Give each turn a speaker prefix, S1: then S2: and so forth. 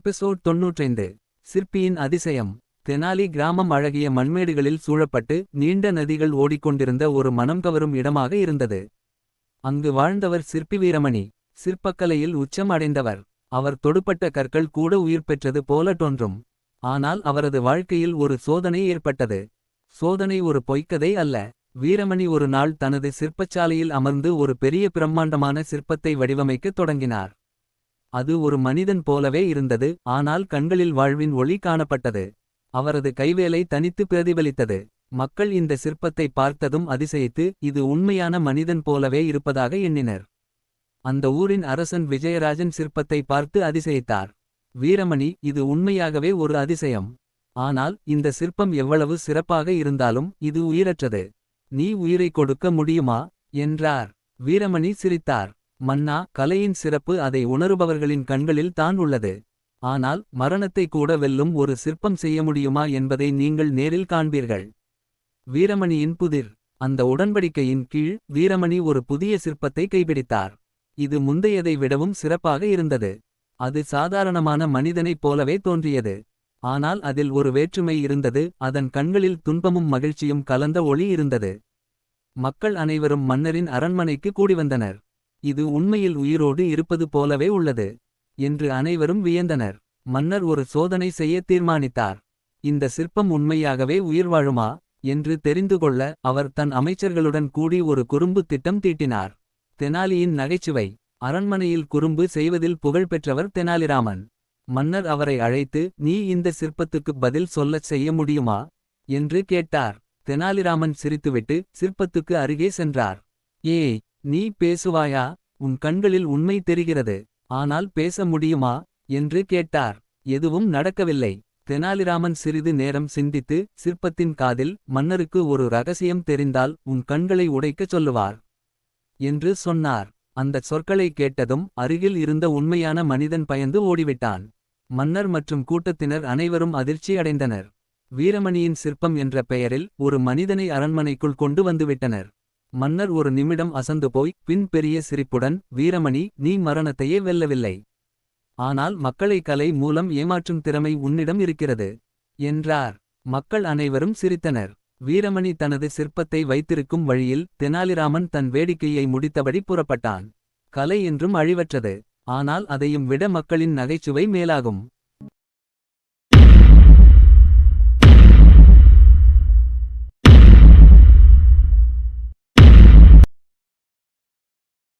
S1: Episode தொன்னூற்றைந்து. சிற்பியின் அதிசயம். தெனாலி கிராமம் அழகிய மண்மேடுகளில் சூழப்பட்டு நீண்ட நதிகள் ஓடிக்கொண்டிருந்த ஒரு மனம் கவரும் இடமாக இருந்தது. அங்கு வாழ்ந்தவர் சிற்பி வீரமணி. சிற்பக்கலையில் உச்சம் அடைந்தவர். அவர் தொடுப்பட்ட கற்கள் கூட உயிர் பெற்றது போல தோன்றும் ஆனால் அவரது வாழ்க்கையில் ஒரு சோதனை ஏற்பட்டது. சோதனை ஒரு பொய்க்கதை அல்ல. வீரமணி ஒரு நாள் தனது சிற்பச்சாலையில் அமர்ந்து ஒரு பெரிய பிரம்மாண்டமான சிற்பத்தை வடிவமைக்கத் தொடங்கினார். அது ஒரு மனிதன் போலவே இருந்தது ஆனால் கண்களில் வாழ்வின் ஒளி காணப்பட்டது. அவரது கைவேலை தனித்து பிரதிபலித்தது. மக்கள் இந்த சிற்பத்தை பார்த்ததும் அதிசயித்து இது உண்மையான மனிதன் போலவே இருப்பதாக எண்ணினர். அந்த ஊரின் அரசன் விஜயராஜன் சிற்பத்தை பார்த்து அதிசயித்தார். வீரமணி இது உண்மையாகவே ஒரு அதிசயம். ஆனால் இந்த சிற்பம் எவ்வளவு சிறப்பாக இருந்தாலும் இது உயிரற்றது. நீ உயிரை கொடுக்க முடியுமா? என்றார். வீரமணி சிரித்தார். மன்னா கலையின் சிறப்பு அதை உணருபவர்களின் கண்களில் தான் உள்ளது. ஆனால் மரணத்தை கூட வெல்லும் ஒரு சிற்பம் செய்ய முடியுமா என்பதை நீங்கள் நேரில் காண்பீர்கள். வீரமணியின் புதிர். அந்த உடன்படிக்கையின் கீழ் வீரமணி ஒரு புதிய சிற்பத்தை கைப்பிடித்தார். இது முந்தையதை விடவும் சிறப்பாக இருந்தது. அது சாதாரணமான மனிதனைப் போலவே தோன்றியது. ஆனால் அதில் ஒரு வேற்றுமை இருந்தது. அதன் கண்களில் துன்பமும் மகிழ்ச்சியும் கலந்த ஒளி இருந்தது. மக்கள் அனைவரும் மன்னரின் அரண்மனைக்கு கூடிவந்தனர். இது உண்மையில் உயிரோடு இருப்பது போலவே உள்ளது என்று அனைவரும் வியந்தனர். மன்னர் ஒரு சோதனை செய்ய தீர்மானித்தார். இந்த சிற்பம் உண்மையாகவே உயிர் வாழுமா என்று தெரிந்து கொள்ள அவர் தன் அமைச்சர்களுடன் கூடி ஒரு குறும்பு திட்டம் தீட்டினார். தெனாலியின் நகைச்சுவை அரண்மனையில் குறும்பு செய்வதில் புகழ்பெற்றவர் தெனாலிராமன். மன்னர் அவரை அழைத்து நீ இந்த சிற்பத்துக்கு பதில் சொல்லச் செய்ய முடியுமா? என்று கேட்டார். தெனாலிராமன் சிரித்துவிட்டு சிற்பத்துக்கு அருகே சென்றார். ஏய் நீ பேசுவாயா? உன் கண்களில் உண்மை தெரிகிறது. ஆனால் பேச முடியுமா? என்று கேட்டார். எதுவும் நடக்கவில்லை. தெனாலிராமன் சிறிது நேரம் சிந்தித்து சிற்பத்தின் காதில் மன்னருக்கு ஒரு ரகசியம் தெரிந்தால் உன் கண்களை உடைக்கச் சொல்லுவார் என்று சொன்னார். அந்தச் சொற்களை கேட்டதும் அருகில் இருந்த உண்மையான மனிதன் பயந்து ஓடிவிட்டான். மன்னர் மற்றும் கூட்டத்தினர் அனைவரும் அதிர்ச்சி அடைந்தனர். வீரமணியின் சிற்பம் என்ற பெயரில் ஒரு மனிதனை அரண்மனைக்குள் கொண்டு வந்துவிட்டனர் மன்னர் ஒரு நிமிடம் அசந்து போய் பின் பெரிய சிரிப்புடன் வீரமணி நீ மரணத்தையே வெல்லவில்லை. ஆனால் மக்களை கலை மூலம் ஏமாற்றும் திறமை உன்னிடம் இருக்கிறது என்றார். மக்கள் அனைவரும் சிரித்தனர். வீரமணி தனது சிற்பத்தை வைத்திருக்கும் வழியில் தெனாலிராமன் தன் வேடிக்கையை முடித்தபடி புறப்பட்டான். கலை என்றும் அழிவற்றது. ஆனால் அதையும் விட மக்களின் நகைச்சுவை மேலாகும்.